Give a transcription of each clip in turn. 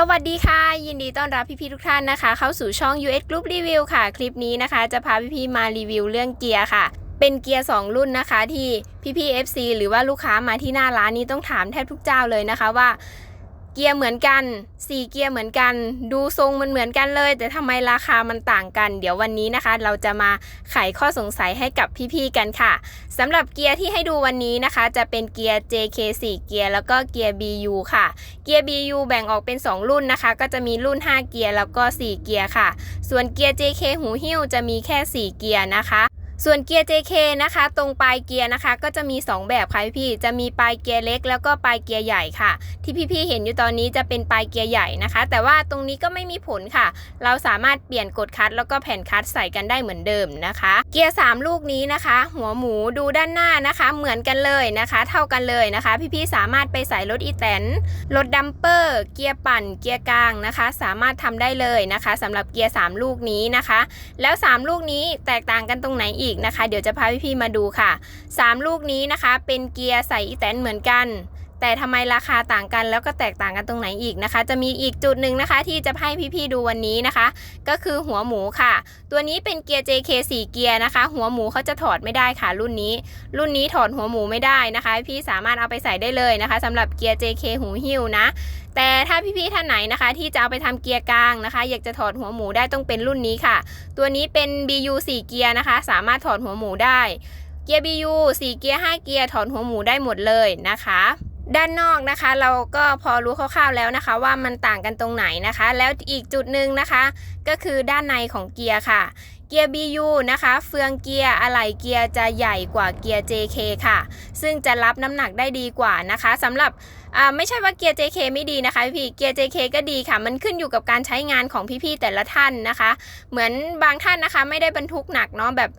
สวัสดีค่ะ ยินดีต้อนรับพี่ๆทุกท่านนะคะ เข้าสู่ช่อง US Group Review ค่ะ คลิปนี้นะคะ จะพาพี่ๆมารีวิวเรื่องเกียร์ค่ะ เป็นเกียร์ 2 รุ่นนะคะ ที่พี่ๆ FC หรือว่าลูกค้ามาที่หน้าร้านนี้ต้องถามแทบทุกเจ้าเลยนะคะว่า เกียร์เหมือนกันสี่เกียร์เหมือนกัน ดูทรงมันเหมือนกันเลย แต่ทำไมราคามันต่างกัน เดี๋ยววันนี้นะคะ เราจะมาไขข้อสงสัยให้กับพี่ๆกันค่ะสำหรับเกียร์ที่ให้ดูวันนี้นะคะ จะเป็นเกียร์ JK 4 เกียร์แล้วก็เกียร์ BU ค่ะ เกียร์ BU แบ่งออกเป็น 2 รุ่นนะคะ ก็จะมีรุ่น 5 เกียร์แล้วก็ 4 เกียร์ค่ะ ส่วนเกียร์ JK หูหิ้วจะมีแค่ 4 เกียร์นะคะ ส่วนเกียร์ JK นะคะ ตรงปลายเกียร์นะคะ ก็จะมี 2 แบบค่ะพี่จะมีปลายเกียร์เล็ก แล้วก็ปลายเกียร์ใหญ่ค่ะ ที่พี่ๆเห็นอยู่ตอนนี้จะเป็นปลายเกียร์ใหญ่นะคะ แต่ว่าตรงนี้ก็ไม่มีผลค่ะ เราสามารถเปลี่ยนกดคัดแล้วก็แผ่นคัดใส่กันได้เหมือนเดิมนะคะ เกียร์ 3 ลูกนี้นะคะ หัวหมูดูด้านหน้านะคะ เหมือนกันเลยนะคะ เท่ากันเลยนะคะ พี่ๆสามารถไปใส่รถอีแตนรถดัมเปอร์เกียร์ปั่นเกียร์กลางนะคะ สามารถทำได้เลยนะคะสำหรับเกียร์ 3 ลูกนี้นะคะ แล้ว 3 ลูกนี้แตกต่างกันตรงไหนอีกนะคะ เดี๋ยวจะพาพี่ๆมาดูค่ะ 3 ลูกนี้นะคะ เป็นเกียร์ใส่อีแตนเหมือนกัน แต่ทำไมราคาต่างกันแล้วก็แตกต่างกันตรงไหนอีกนะคะ จะมีอีกจุดหนึ่งนะคะที่จะให้พี่ๆดูวันนี้นะคะ ก็คือหัวหมูค่ะ ตัวนี้เป็นเกียร์ JK 4 เกียร์นะคะ หัวหมูเขาจะถอดไม่ได้ค่ะ รุ่นนี้ รุ่นนี้ถอดหัวหมูไม่ได้นะคะ พี่สามารถเอาไปใส่ได้เลยนะคะสำหรับเกียร์ JK หูหิ้วนะแต่ถ้าพี่ๆท่านไหนนะคะ ที่จะเอาไปทำเกียร์กลางนะคะ อยากจะถอดหัวหมูได้ต้องเป็นรุ่นนี้ค่ะ ตัวนี้เป็น BU 4 เกียร์นะคะ สามารถถอดหัวหมูได้ เกียร์ BU 4 เกียร์ 5 เกียร์ถอดหัวหมูได้หมดเลยนะคะ ด้านนอกนะคะ เราก็พอรู้คร่าวๆแล้วนะคะ ว่ามันต่างกันตรงไหนนะคะ แล้วอีกจุดหนึ่งนะคะ ก็คือด้านในของเกียร์ค่ะ เกียร์ BU นะคะ เฟืองเกียร์อะไหล่เกียร์จะใหญ่กว่าเกียร์ JK ค่ะ ซึ่งจะรับน้ำหนักได้ดีกว่านะคะสำหรับไม่ใช่ว่าเกียร์ JK ไม่ดีนะคะพี่เกียร์ JK ก็ดีค่ะ มันขึ้นอยู่กับการใช้งานของพี่ๆแต่ละท่านนะคะ เหมือนบางท่านนะคะ ไม่ได้บรรทุกหนักเนาะแบบ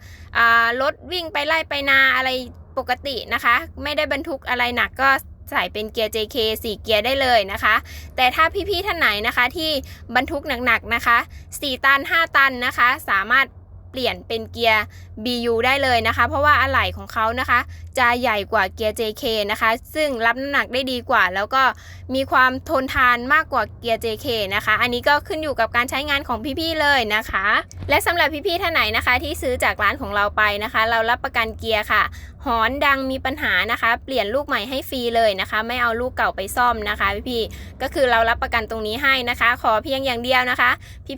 รถวิ่งไปไล่ไปนาอะไรปกตินะคะ ไม่ได้บรรทุกอะไรหนักก็ ใส่เป็นเกียร์ JK 4 เกียร์ได้เลยนะคะ แต่ถ้าพี่ๆท่านไหนนะคะที่บรรทุกหนักๆนะคะ 4 ตัน 5 ตันนะคะ สามารถเปลี่ยนเป็นเกียร์ BU ได้เลยนะคะ เพราะว่าอะไหล่ของเขานะคะ จะใหญ่กว่าเกียร์ JK นะคะ ซึ่งรับน้ำหนักได้ดีกว่าแล้วก็ มีความทนทานมากกว่าเกียร์ JK นะคะ อันนี้ก็ขึ้นอยู่กับการใช้งานของพี่ๆเลยนะคะ และสำหรับพี่ๆท่านไหนนะคะ ที่ซื้อจากร้านของเราไปนะคะ เรารับประกันเกียร์ค่ะ หอนดังมีปัญหานะคะ เปลี่ยนลูกใหม่ให้ฟรีเลยนะคะ ไม่เอาลูกเก่าไปซ่อมนะคะ พี่ๆก็คือเรารับประกันตรงนี้ให้นะคะ ขอเพียงอย่างเดียวนะคะ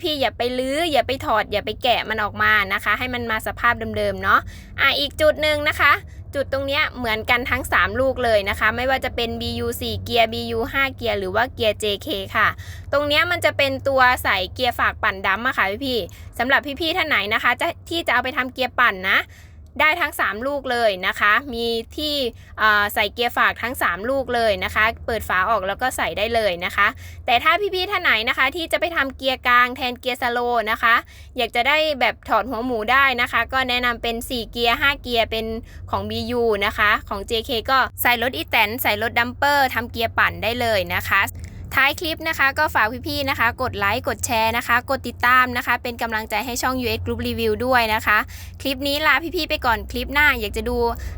พี่ๆอย่าไปลื้ออย่าไปถอด อย่าไปแกะมันออกมานะคะ ให้มันมาสภาพเดิมๆเนาะอะอีกจุดหนึ่งนะคะ จุดตรงเนี้ยเหมือนกันทั้ง 3 ลูกเลยนะคะ ไม่ว่าจะเป็น BU 4เกียร์ BU 5เกียร์หรือว่าเกียร์ JK ค่ะ ตรงเนี้ยมันจะเป็นตัวใส่เกียร์ฝากปั่นดัมอะค่ะพี่ๆสำหรับพี่ๆท่านไหนนะคะจะที่จะเอาไปทำเกียร์ปั่นนะ ได้ทั้ง 3 ลูกเลยนะคะ มีที่ใส่เกียร์ฝากทั้ง 3 ลูกเลยนะคะ เปิดฝาออกแล้วก็ใส่ได้เลยนะคะ แต่ถ้าพี่ๆท่านไหนนะคะ ที่จะไปทำเกียร์กลางแทนเกียร์สโลว์นะคะ อยากจะได้แบบถอดหัวหมูได้นะคะ ก็แนะนำเป็น 4 เกียร์ 5 เกียร์เป็นของ BU นะคะ ของ JK ก็ใส่รถอีแตนใส่รถดัมเปอร์ทำเกียร์ปั่นได้เลยนะคะ ท้ายคลิปนะคะ ก็ฝากพี่ๆนะคะ กดไลค์กดแชร์นะคะ กดติดตามนะคะ เป็นกำลังใจให้ช่อง US Group Review ด้วยนะคะ คลิปนี้ลาพี่ๆไปก่อนคลิปหน้า อยากจะดู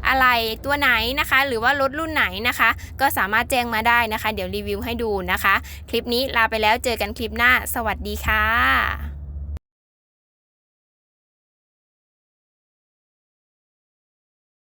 อะไรตัวไหนนะคะ หรือว่ารถรุ่นไหนนะคะ ก็สามารถแจ้งมาได้นะคะ เดี๋ยวรีวิวให้ดูนะคะ คลิปนี้ลาไปแล้วเจอกันคลิปหน้า สวัสดีค่ะ